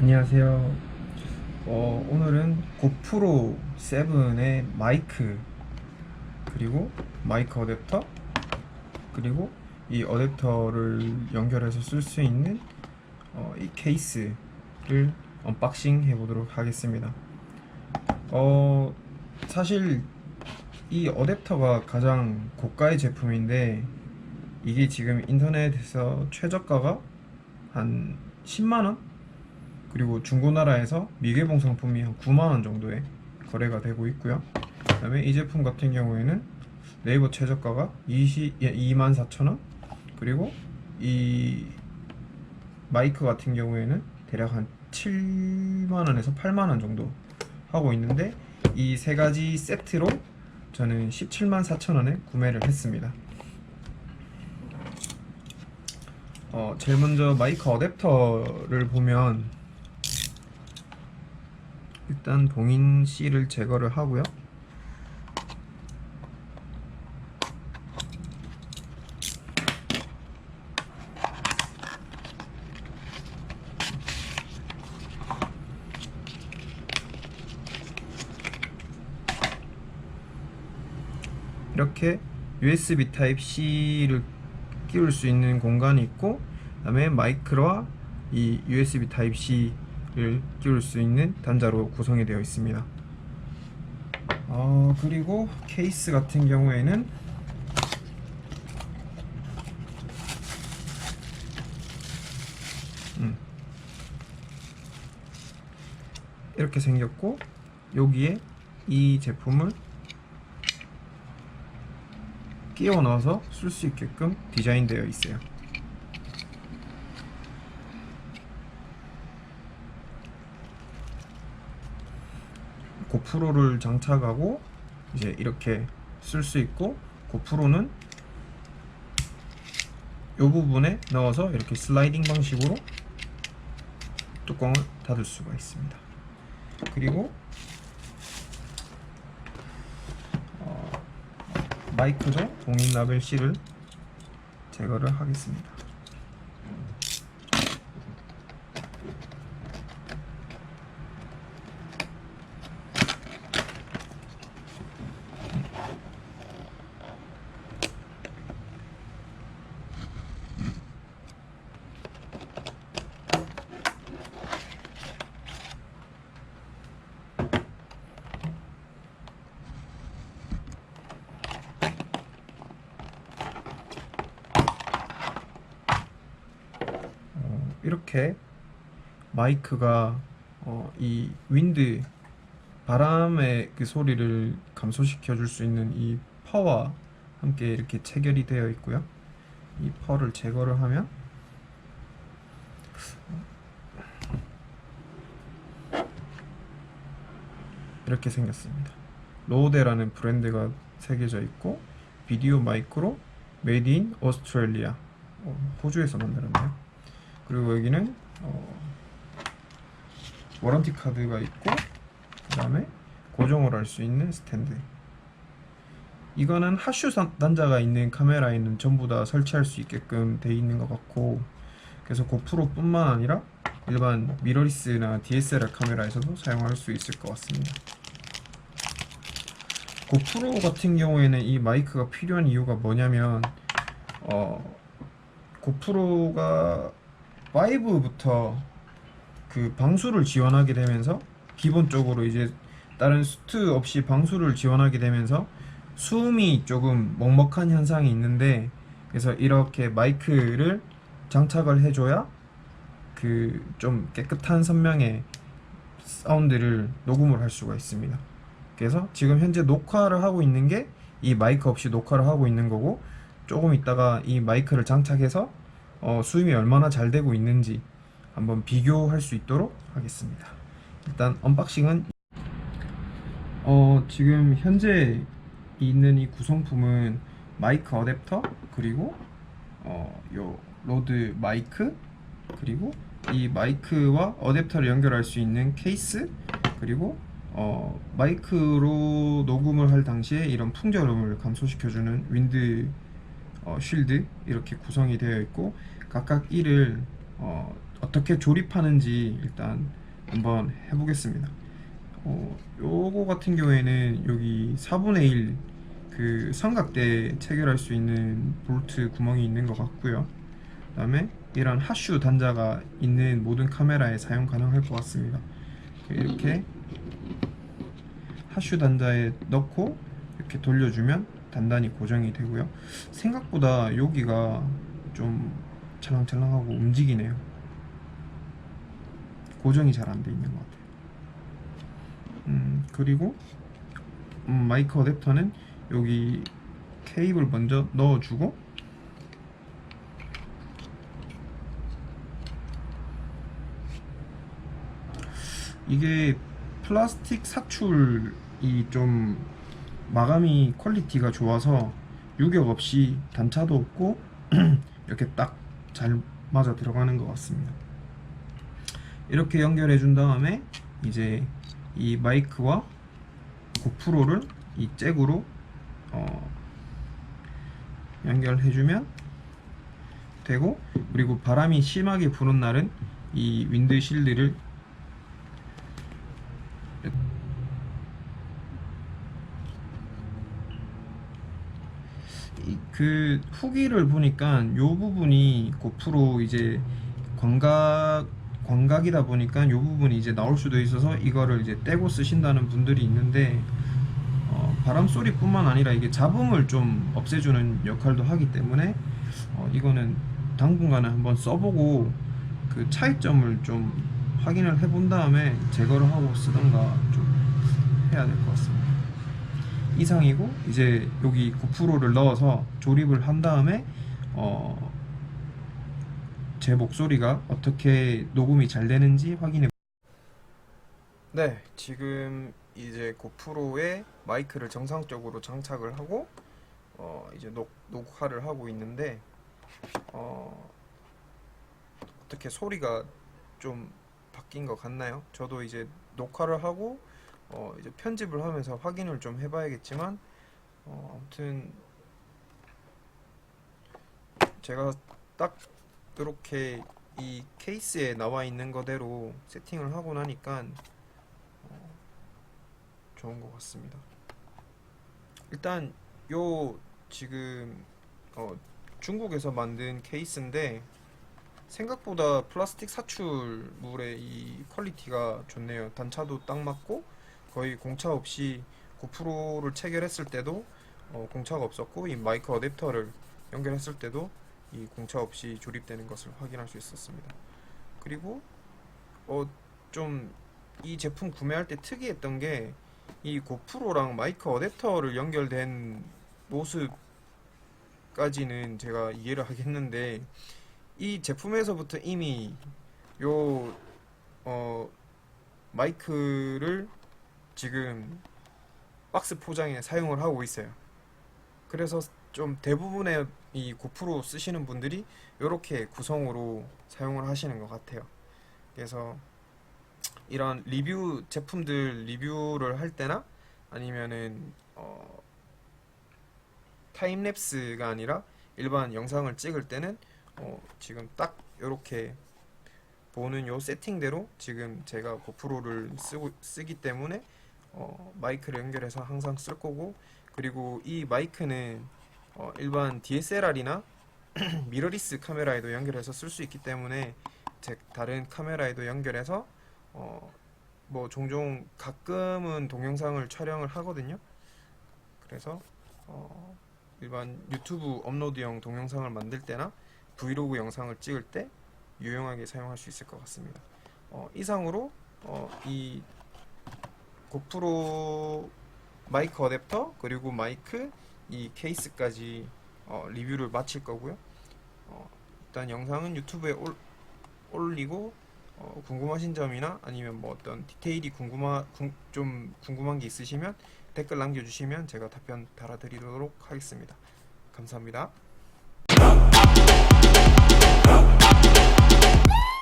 안녕하세요. 어, 오늘은 고프로 7의 마이크 그리고 마이크 어댑터 그리고 이 어댑터를 연결해서 쓸 수 있는 어, 이 케이스를 언박싱 해보도록 하겠습니다. 어, 사실 이 어댑터가 가장 고가의 제품인데 이게 지금 인터넷에서 최저가가 한 10만원? 그리고 중고나라에서 미개봉 상품이 한 9만원 정도에 거래가 되고 있고요. 그 다음에 이 제품 같은 경우에는 네이버 최저가가 20, 24,000원 그리고 이 마이크 같은 경우에는 대략 한 7만원에서 8만원 정도 하고 있는데 이 세 가지 세트로 저는 17만 4천원에 구매를 했습니다. 어, 제일 먼저 마이크 어댑터를 보면 일단 봉인 C를 제거를 하고요. 이렇게 USB 타입 C를 끼울 수 있는 공간이 있고 그다음에 마이크와 이 USB 타입 C 를 끼울 수 있는 단자로 구성이 되어 있습니다. 어, 그리고 케이스 같은 경우에는 음. 이렇게 생겼고 여기에 이 제품을 끼워 넣어서 쓸 수 있게끔 디자인되어 있어요. 고프로를 장착하고 이제 이렇게 쓸 수 있고 고프로는 이 부분에 넣어서 이렇게 슬라이딩 방식으로 뚜껑을 닫을 수가 있습니다. 그리고 어, 마이크도 봉인 라벨 C를 제거를 하겠습니다. 어, 이렇게 마이크가 어, 이 윈드 바람의 그 소리를 감소시켜 줄 수 있는 이 퍼와 함께 이렇게 체결이 되어 있고요. 이 퍼를 제거를 하면 이렇게 생겼습니다. 로데라는 브랜드가 새겨져 있고 비디오 마이크로 메이드 인 오스트레일리아 어, 호주에서 만들었네요. 그리고 여기는 어, 워런티 카드가 있고 그 다음에 고정을 할 수 있는 스탠드. 이거는 하슈 산- 단자가 있는 카메라에는 전부 다 설치할 수 있게끔 돼 있는 것 같고 그래서 고프로 뿐만 아니라 일반 미러리스나 DSLR 카메라에서도 사용할 수 있을 것 같습니다. 고프로 같은 경우에는 이 마이크가 필요한 이유가 뭐냐면 어, 고프로가 5부터 그 방수를 지원하게 되면서 기본적으로 이제 다른 수트 없이 방수를 지원하게 되면서 수음이 조금 먹먹한 현상이 있는데 그래서 이렇게 마이크를 장착을 해줘야 그 좀 깨끗한 선명의 사운드를 녹음을 할 수가 있습니다. 그래서 지금 현재 녹화를 하고 있는 게 이 마이크 없이 녹화를 하고 있는 거고 조금 있다가 이 마이크를 장착해서 어, 수음이 얼마나 잘 되고 있는지 한번 비교할 수 있도록 하겠습니다. 일단 언박싱은 어, 지금 현재 있는 이 구성품은 마이크 어댑터 그리고 어, 요 로드 마이크 그리고 이 마이크와 어댑터를 연결할 수 있는 케이스 그리고 어, 마이크로 녹음을 할 당시에 이런 풍절음을 감소시켜주는 윈드 어, 쉴드 이렇게 구성이 되어 있고 각각 이를 어, 어떻게 조립하는지 일단 한번 해보겠습니다. 어, 요거 같은 경우에는 여기 4분의 1 그 삼각대 체결할 수 있는 볼트 구멍이 있는 것 같고요. 그 다음에 이런 하슈 단자가 있는 모든 카메라에 사용 가능할 것 같습니다. 이렇게 하슈 단자에 넣고 이렇게 돌려주면 단단히 고정이 되고요. 생각보다 여기가 좀 찰랑찰랑하고 움직이네요. 고정이 잘 안 돼 있는 것 같아요. 음, 그리고 음, 마이크 어댑터는 여기 케이블 먼저 넣어주고 이게 플라스틱 사출이 좀 마감이 퀄리티가 좋아서 유격 없이 단차도 없고 이렇게 딱 잘 맞아 들어가는 것 같습니다. 이렇게 연결해 준 다음에 이제 이 마이크와 고프로를 이 잭으로 어, 연결해 주면 되고 그리고 바람이 심하게 부는 날은 이 윈드 실드를 이- 그 후기를 보니까 요 부분이 고프로 이제 광각 광각이다 보니까 요 부분이 이제 나올 수도 있어서 이거를 이제 떼고 쓰신다는 분들이 있는데 어, 바람 소리뿐만 아니라 이게 잡음을 좀 없애주는 역할도 하기 때문에 어, 이거는 당분간은 한번 써보고 그 차이점을 좀 확인을 해본 다음에 제거를 하고 쓰던가 좀 해야 될 것 같습니다. 이상이고 이제 여기 9%를 넣어서 조립을 한 다음에 어, 제 목소리가 어떻게 녹음이 잘 되는지 확인해. 네, 지금 이제 고프로에 마이크를 정상적으로 장착을 하고 어, 이제 녹, 녹화를 하고 있는데 어, 어떻게 소리가 좀 바뀐 것 같나요? 저도 이제 녹화를 하고 어, 이제 편집을 하면서 확인을 좀 해봐야겠지만 어, 아무튼 제가 딱 이렇게 이 케이스에 나와 있는 거대로 세팅을 하고 나니까 어, 좋은 것 같습니다. 일단 요 지금 어, 중국에서 만든 케이스인데 생각보다 플라스틱 사출물의 이 퀄리티가 좋네요. 단차도 딱 맞고 거의 공차 없이 고프로를 체결했을 때도 어, 공차가 없었고 이 마이크 어댑터를 연결했을 때도 이 공차 없이 조립되는 것을 확인할 수 있었습니다. 그리고 어, 좀 이 제품 구매할 때 특이했던 게 이 고프로랑 마이크 어댑터를 연결된 모습까지는 제가 이해를 하겠는데 이 제품에서부터 이미 요 어, 마이크를 지금 박스 포장에 사용을 하고 있어요. 그래서 좀 대부분의 이 고프로 쓰시는 분들이 이렇게 구성으로 사용을 하시는 것 같아요. 그래서 이런 리뷰 제품들 리뷰를 할 때나 아니면은 어, 타임랩스가 아니라 일반 영상을 찍을 때는 어, 지금 딱 이렇게 보는 요 세팅대로 지금 제가 고프로를 쓰고 쓰기 때문에 어, 마이크를 연결해서 항상 쓸 거고 그리고 이 마이크는 어, 일반 DSLR이나 미러리스 카메라에도 연결해서 쓸 수 있기 때문에 제 다른 카메라에도 연결해서 어, 뭐 종종 가끔은 동영상을 촬영을 하거든요. 그래서 어, 일반 유튜브 업로드용 동영상을 만들 때나 브이로그 영상을 찍을 때 유용하게 사용할 수 있을 것 같습니다. 어, 이상으로 어, 이 고프로 마이크 어댑터 그리고 마이크 이 케이스까지 어, 리뷰를 마칠 거고요. 어, 일단 영상은 유튜브에 올, 올리고 어, 궁금하신 점이나 아니면 뭐 어떤 디테일이 궁금하 궁, 좀 궁금한 게 있으시면 댓글 남겨주시면 제가 답변 달아드리도록 하겠습니다. 감사합니다.